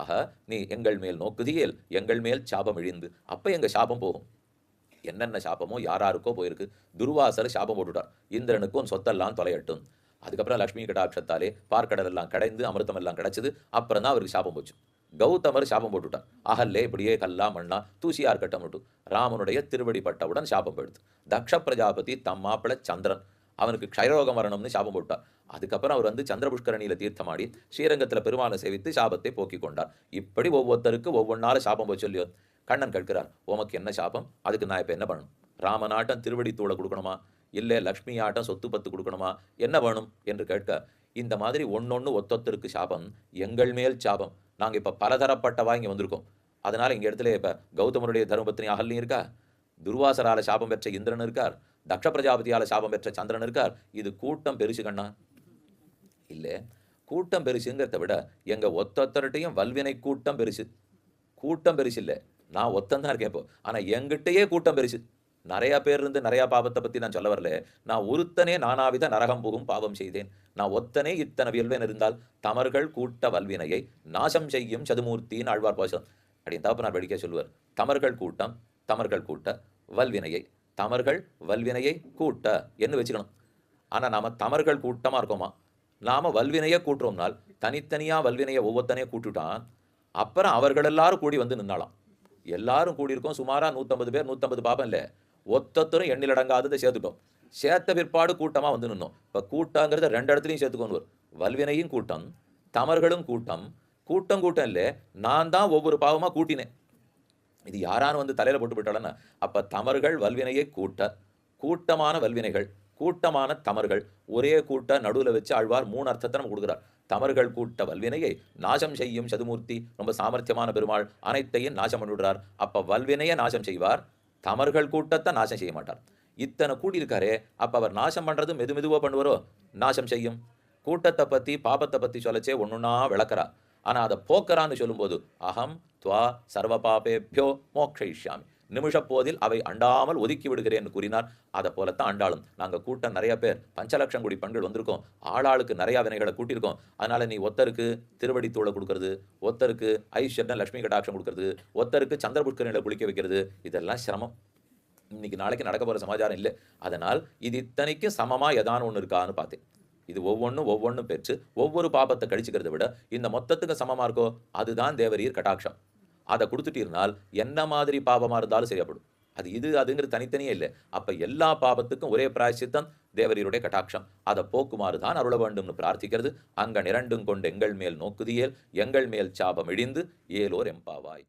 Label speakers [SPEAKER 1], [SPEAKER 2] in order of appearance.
[SPEAKER 1] ஆக நீ எங்கள் மேல் நோக்குதியேல் எங்கள் மேல் சாபம் இழிந்து. அப்போ எங்க சாபம் போகும்? என்னென்ன சாபமோ யாராருக்கோ போயிருக்கு. துர்வாசர் சாபம் போட்டுட்டார். இந்திரனுக்கும் சொத்தெல்லாம் தொலையட்டும். அதுக்கப்புறம் லக்ஷ்மி கடாட்சத்தாலே பார்க்கடலெல்லாம் கடைந்து அமிர்தம் எல்லாம் கிடைச்சது. அப்புறம் தான் அவருக்கு சாபம் போச்சு. கௌதமர் சாபம் போட்டுட்டார். அகல்லே இப்படியே கல்லா மண்ணா தூசியா இருக்கட்டும் ராமனுடைய திருவடி பட்டவுடன் சாபம் போயிடுது. தக்ஷ பிரஜாபதி தம் மாப்பிள சந்திரன். அவனுக்கு க்ஷயரோகம் வரணும்னு சாபம் போட்டார் அதுக்கப்புறம் அவர் வந்து சந்திரபுஷ்கரணியில் தீர்த்தமாடி ஸ்ரீரங்கத்தில் பெருமாளை சேவித்து சாபத்தை போக்கிக் கொண்டார். இப்படி ஒவ்வொருத்தருக்கு ஒவ்வொன்றால சாபம் போய் சொல்லியோ கண்ணன் கேட்கிறார் உமக்கு என்ன சாபம்? அதுக்கு நான் இப்போ என்ன பண்ணணும்? ராமநாட்டம் திருவடி தூளை கொடுக்கணுமா? இல்லை லக்ஷ்மி ஆட்டம் சொத்து பத்து கொடுக்கணுமா? என்ன வேணும்? என்று கேட்க இந்த மாதிரி ஒன்னொன்னு ஒத்தொத்தருக்கு சாபம் எங்கள் மேல் சாபம். நாங்கள் இப்போ பலதரப்பட்டவா இங்கே வந்திருக்கோம். அதனால் எங்கள் இடத்துல இப்போ கௌதமருடைய தர்மபத்னி அகல்னி இருக்கா? துர்வாசரால சாபம் பெற்ற இந்திரன் இருக்கார். தக்ஷ பிரஜாபதியால் சாபம் பெற்ற சந்திரன் இருக்கார். இது கூட்டம் பெருசு கண்ணா. இல்லை. கூட்டம் பெருசுங்கிறத விட எங்கள் ஒத்தொத்தர்கிட்டையும் வல்வினை கூட்டம் பெருசு. கூட்டம் பெருசு இல்லை. நான் ஒத்தன் தான் இருக்கேன் இப்போ. ஆனால் எங்கிட்டயே கூட்டம் பெருசு. நிறையா பேர் இருந்து நிறையா பாவத்தை பற்றி நான் சொல்ல வரல. நான் ஒருத்தனே நானாவித நரகம் புகும் பாவம் செய்தேன். நான் ஒத்தனே இத்தனை வியல்வன் இருந்தால் தமர்கள் கூட்ட வல்வினையை நாசம் செய்யும் சதுமூர்த்தியின் ஆழ்வார் பாசம். அப்படின்னு தகப்பனார் வெடிக்க சொல்லுவார். தமர்கள் கூட்டம் தமர்கள் கூட்ட வல்வினையை தமர்கள் வல்வினையை கூட்ட என்று வச்சுக்கணும். ஆனால் நாம் தமர்கள் கூட்டமாக இருக்கோமா? நாம் வல்வினையை கூட்டுறோம்னால் தனித்தனியாக வல்வினையை ஒவ்வொருத்தனையும் கூட்டுட்டான் அப்புறம் அவர்கள் எல்லாரும் கூடி வந்து நின்னாலாம். எல்லாரும் கூடியிருக்கோம் சுமாராக நூற்றம்பது பேர் நூற்றம்பது பாப்பம் இல்லை. ஒத்தத்தரும் எண்ணில் அடங்காததை சேர்த்துட்டோம். சேர்த்த பிற்பாடு கூட்டமாக வந்து நின்னோம். இப்போ கூட்டங்கிறத ரெண்டு இடத்துலையும் சேர்த்துக்கொண்டு வரும் வல்வினையும் கூட்டம் தமர்களும் கூட்டம். கூட்டம் கூட்டம் இல்லை. நான் தான் ஒவ்வொரு பாவமாக கூட்டினேன். இது யாரானு வந்து தலையில போட்டு விட்டாலன்னா அப்ப தமர்கள் வல்வினையை கூட்ட கூட்டமான வல்வினைகள் கூட்டமான தமர்கள் ஒரே கூட்ட நடுவுல வச்சு ஆழ்வார் மூணு அர்த்தத்தை நம்ம கொடுக்குறார். தமர்கள் கூட்ட வல்வினையை நாசம் செய்யும் சதுமூர்த்தி ரொம்ப சாமர்த்தியமான பெருமாள் அனைத்தையும் நாசம் பண்ணிவிடுறார். அப்ப வல்வினையை நாசம் செய்வார் தமர்கள் கூட்டத்தை நாசம் செய்ய மாட்டார். இத்தனை கூட்டியிருக்காரே அப்ப அவர் நாசம் பண்றது மெது மெதுவாக பண்ணுவாரோ? நாசம் செய்யும். கூட்டத்தை பத்தி பாபத்தை பத்தி சொல்லச்சே ஒன்றுன்னா விளக்குறா. ஆனால் அதை போக்கரான்னு சொல்லும்போது அகம் துவா சர்வ பாபேபியோ மோக்ஷயிஷ்யாமி. நிமிஷ போதில் அவை அண்டாமல் ஒதுக்கி விடுகிறேன் கூறினார் அதை போலத்தான் அண்டாளும். நாங்கள் கூட்டம் நிறைய பேர் பஞ்சலட்சம் கோடி பெண்கள் வந்திருக்கோம். ஆளாளுக்கு நிறைய வினைகளை கூட்டியிருக்கோம். அதனால நீ ஒத்தருக்கு திருவடி தூளை கொடுக்கறது ஒத்தருக்கு ஐஸ்வர்ன லட்சுமி கடாட்சம் கொடுக்கறது ஒத்தருக்கு சந்திரபுஷ்கரனில் குளிக்க வைக்கிறது இதெல்லாம் சிரமம். இன்னைக்கு நாளைக்கு நடக்க போகிற சமாச்சாரம் இல்லை. அதனால் இது இத்தனைக்கும் சமமாக எதான ஒன்று இருக்கான்னு பார்த்தேன். இது ஒவ்வொன்றும் ஒவ்வொன்றும் பெற்று ஒவ்வொரு பாபத்தை கழிச்சுக்கிறத விட இந்த மொத்தத்துக்கு சமமா இருக்கோ? அதுதான் தேவரீர் கட்டாட்சம். அதை கொடுத்துட்டீர்னால் என்ன மாதிரி பாபமா இருந்தாலும் சரியாப்படும் அது இது அதுங்கிறது தனித்தனியே இல்லை. அப்ப எல்லா பாபத்துக்கும் ஒரே பிராயசித்தம் தேவரீருடைய கட்டாட்சம். அதை போக்குமாறு தான் அருள வேண்டும்னு பிரார்த்திக்கிறது. அங்க நிரண்டும் கொண்டு எங்கள் மேல் நோக்குதியேல் எங்கள் மேல் சாபம் இழிந்து ஏலோர் எம்பாவாய்.